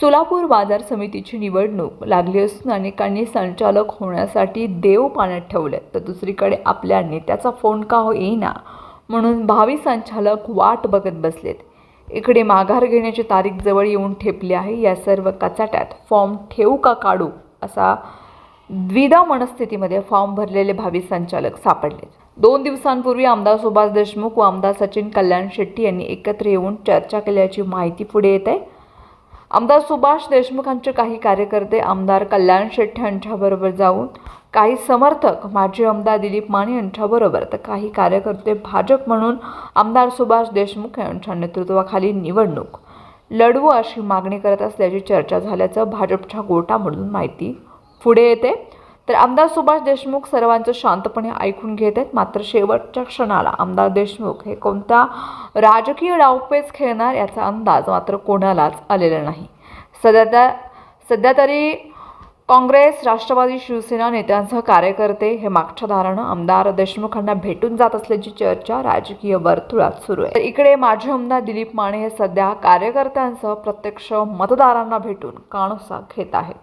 सोलापूर बाजार समितीची निवडणूक लागली असून अनेकांनी संचालक होण्यासाठी देव पाण्यात ठेवले. तर दुसरीकडे आपल्या नेत्याचा फोन का हो येईना म्हणून भावी संचालक वाट बघत बसलेत. इकडे माघार घेण्याची तारीख जवळ येऊन ठेपली आहे. या सर्व कचाट्यात फॉर्म ठेवू का काढू असा द्विधा मनस्थितीमध्ये फॉर्म भरलेले भावी संचालक सापडले दोन दिवसांपूर्वी आमदार सुभाष देशमुख व आमदार सचिन कल्याण शेट्टी यांनी एकत्र येऊन चर्चा केल्याची माहिती पुढे येत आहे. आमदार सुभाष देशमुखांचे काही कार्यकर्ते आमदार कल्याण शेट्टी यांच्याबरोबर जाऊन काही समर्थक माजी आमदार दिलीप माने यांच्याबरोबर तर काही कार्यकर्ते भाजप म्हणून आमदार सुभाष देशमुख यांच्या नेतृत्वाखाली निवडणूक. लढवू अशी मागणी करत असल्याची चर्चा झाल्याचं भाजपच्या गोटामधून माहिती पुढे येते. तर आमदार सुभाष देशमुख सर्वांचं शांतपणे ऐकून घेत आहेत. मात्र शेवटच्या क्षणाला आमदार देशमुख हे कोणता राजकीय डावपेच खेळणार याचा अंदाज मात्र कोणालाच आलेला नाही. सध्या त्या सध्या तरी काँग्रेस राष्ट्रवादी शिवसेना नेत्यांसह कार्यकर्ते हे मागच्या धारणं आमदार देशमुखांना भेटून जात असल्याची चर्चा राजकीय वर्तुळात सुरू आहे. तर इकडे माजी आमदार दिलीप माने हे सध्या कार्यकर्त्यांसह प्रत्यक्ष मतदारांना भेटून काणोसा घेत आहेत.